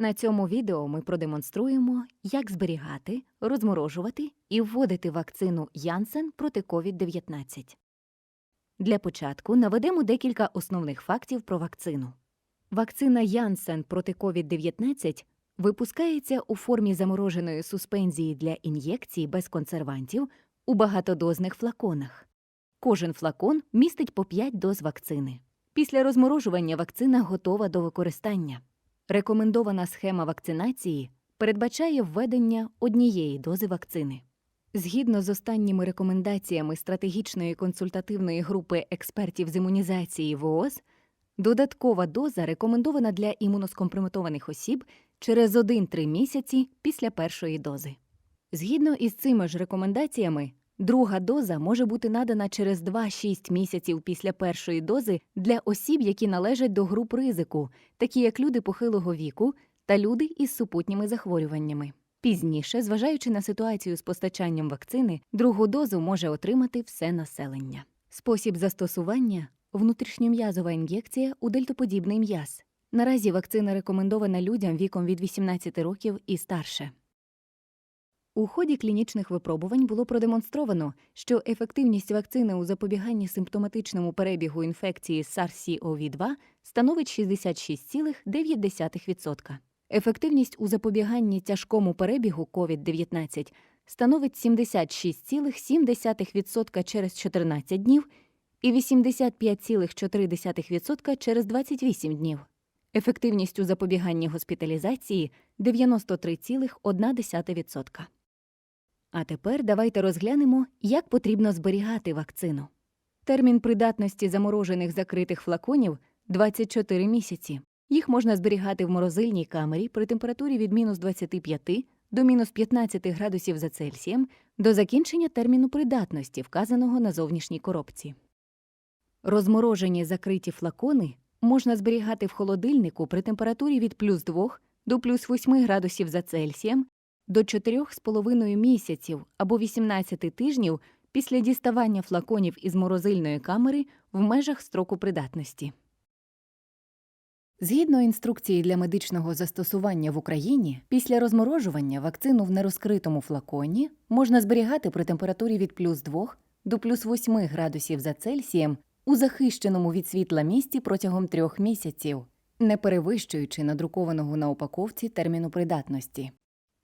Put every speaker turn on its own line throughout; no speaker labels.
На цьому відео ми продемонструємо, як зберігати, розморожувати і вводити вакцину Janssen проти COVID-19. Для початку наведемо декілька основних фактів про вакцину. Вакцина Janssen проти COVID-19 випускається у формі замороженої суспензії для ін'єкцій без консервантів у багатодозних флаконах. Кожен флакон містить по 5 доз вакцини. Після розморожування вакцина готова до використання. Рекомендована схема вакцинації передбачає введення однієї дози вакцини. Згідно з останніми рекомендаціями стратегічної консультативної групи експертів з імунізації ВООЗ, додаткова доза рекомендована для імуноскомпрометованих осіб через 1-3 місяці після першої дози. Згідно із цими ж рекомендаціями, друга доза може бути надана через 2-6 місяців після першої дози для осіб, які належать до груп ризику, такі як люди похилого віку та люди із супутніми захворюваннями. Пізніше, зважаючи на ситуацію з постачанням вакцини, другу дозу може отримати все населення. Спосіб застосування внутрішньом'язова ін'єкція у дельтоподібний м'яз. Наразі вакцина рекомендована людям віком від 18 років і старше. У ході клінічних випробувань було продемонстровано, що ефективність вакцини у запобіганні симптоматичному перебігу інфекції SARS-CoV-2 становить 66,9%. Ефективність у запобіганні тяжкому перебігу COVID-19 становить 76,7% через 14 днів і 85,4% через 28 днів. Ефективність у запобіганні госпіталізації 93,1%. А тепер давайте розглянемо, як потрібно зберігати вакцину. Термін придатності заморожених закритих флаконів 24 місяці. Їх можна зберігати в морозильній камері при температурі від мінус 25 до мінус 15 градусів за Цельсієм до закінчення терміну придатності, вказаного на зовнішній коробці. Розморожені закриті флакони можна зберігати в холодильнику при температурі від плюс 2 до плюс 8 градусів за Цельсієм до 4,5 місяців або 18 тижнів після діставання флаконів із морозильної камери в межах строку придатності. Згідно інструкції для медичного застосування в Україні, після розморожування вакцину в нерозкритому флаконі можна зберігати при температурі від плюс 2 до плюс 8 градусів за Цельсієм у захищеному від світла місці протягом трьох місяців, не перевищуючи надрукованого на упаковці терміну придатності.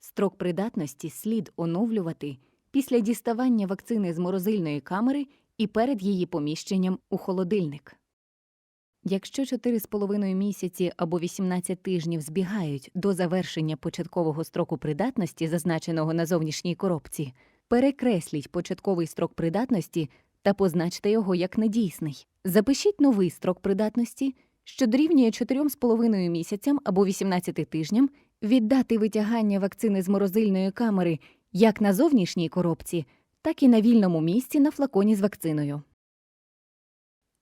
Строк придатності слід оновлювати після діставання вакцини з морозильної камери і перед її поміщенням у холодильник. Якщо 4,5 місяці або 18 тижнів збігають до завершення початкового строку придатності, зазначеного на зовнішній коробці, перекресліть початковий строк придатності та позначте його як недійсний. Запишіть новий строк придатності, що дорівнює 4,5 місяцям або 18 тижням від дати витягання вакцини з морозильної камери як на зовнішній коробці, так і на вільному місці на флаконі з вакциною.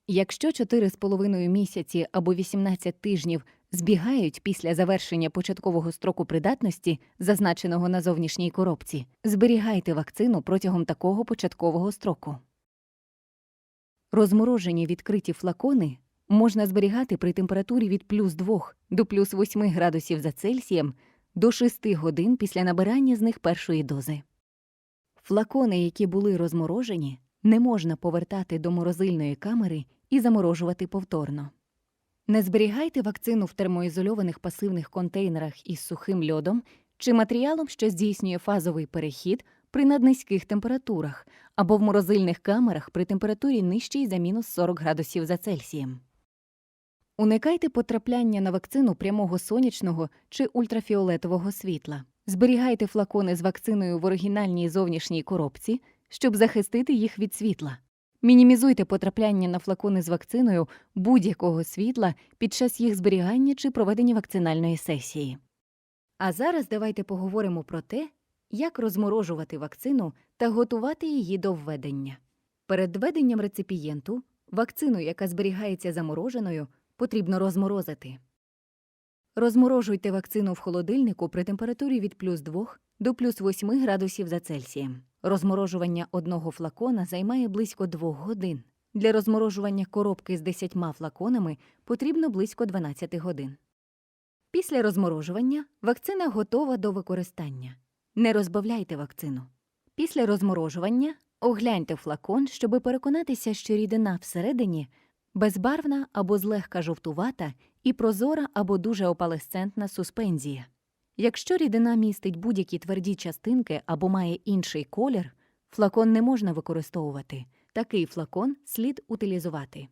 Якщо 4,5 місяці або 18 тижнів збігають після завершення початкового строку придатності, зазначеного на зовнішній коробці, зберігайте вакцину протягом такого початкового строку. Розморожені відкриті флакони можна зберігати при температурі від плюс 2 до плюс 8 градусів за Цельсієм до 6 годин після набирання з них першої дози. Флакони, які були розморожені, не можна повертати до морозильної камери і заморожувати повторно. Не зберігайте вакцину в термоізольованих пасивних контейнерах із сухим льодом чи матеріалом, що здійснює фазовий перехід при наднизьких температурах або в морозильних камерах при температурі нижчій за мінус 40 градусів за Цельсієм. Уникайте потрапляння на вакцину прямого сонячного чи ультрафіолетового світла. Зберігайте флакони з вакциною в оригінальній зовнішній коробці, щоб захистити їх від світла. Мінімізуйте потрапляння на флакони з вакциною будь-якого світла під час їх зберігання чи проведення вакцинальної сесії. А зараз давайте поговоримо про те, як розморожувати вакцину та готувати її до введення. Перед введенням реципієнту вакцину, яка зберігається замороженою, потрібно розморозити. Розморожуйте вакцину в холодильнику при температурі від плюс 2 до плюс 8 градусів за Цельсієм. Розморожування одного флакона займає близько 2 годин. Для розморожування коробки з 10 флаконами потрібно близько 12 годин. Після розморожування вакцина готова до використання. Не розбавляйте вакцину. Після розморожування огляньте флакон, щоб переконатися, що рідина всередині безбарвна або злегка жовтувата і прозора або дуже опалесцентна суспензія. Якщо рідина містить будь-які тверді частинки або має інший колір, флакон не можна використовувати. Такий флакон слід утилізувати.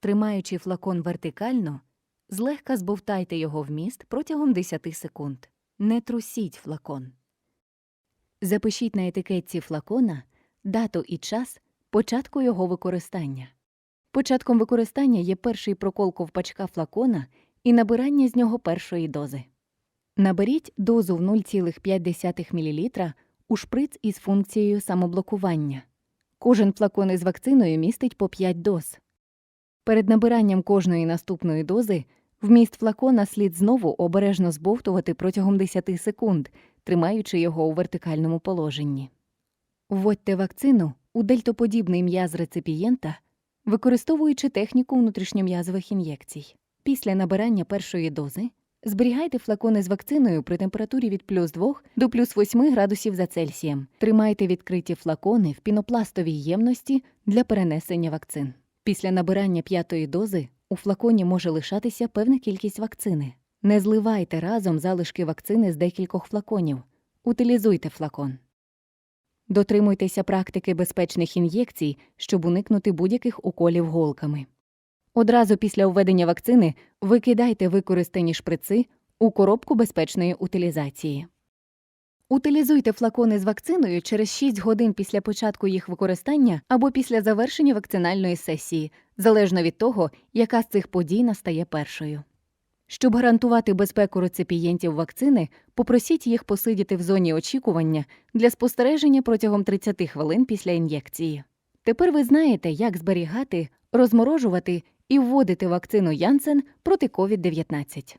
Тримаючи флакон вертикально, злегка збовтайте його вміст протягом 10 секунд. Не трусіть флакон. Запишіть на етикетці флакона дату і час початку його використання. Початком використання є перший прокол ковпачка флакона і набирання з нього першої дози. Наберіть дозу в 0,5 мл у шприц із функцією самоблокування. Кожен флакон із вакциною містить по 5 доз. Перед набиранням кожної наступної дози вміст флакона слід знову обережно збовтувати протягом 10 секунд, тримаючи його у вертикальному положенні. Вводьте вакцину у дельтоподібний м'яз реципієнта, використовуючи техніку внутрішньом'язових ін'єкцій. Після набирання першої дози зберігайте флакони з вакциною при температурі від плюс 2 до плюс 8 градусів за Цельсієм. Тримайте відкриті флакони в пінопластовій ємності для перенесення вакцин. Після набирання п'ятої дози у флаконі може лишатися певна кількість вакцини. Не зливайте разом залишки вакцини з декількох флаконів. Утилізуйте флакон. Дотримуйтеся практики безпечних ін'єкцій, щоб уникнути будь-яких уколів голками. Одразу після введення вакцини викидайте використані шприци у коробку безпечної утилізації. Утилізуйте флакони з вакциною через 6 годин після початку їх використання або після завершення вакцинальної сесії, залежно від того, яка з цих подій настає першою. Щоб гарантувати безпеку реципієнтів вакцини, попросіть їх посидіти в зоні очікування для спостереження протягом 30 хвилин після ін'єкції. Тепер ви знаєте, як зберігати, розморожувати і вводити вакцину Янсен проти COVID-19.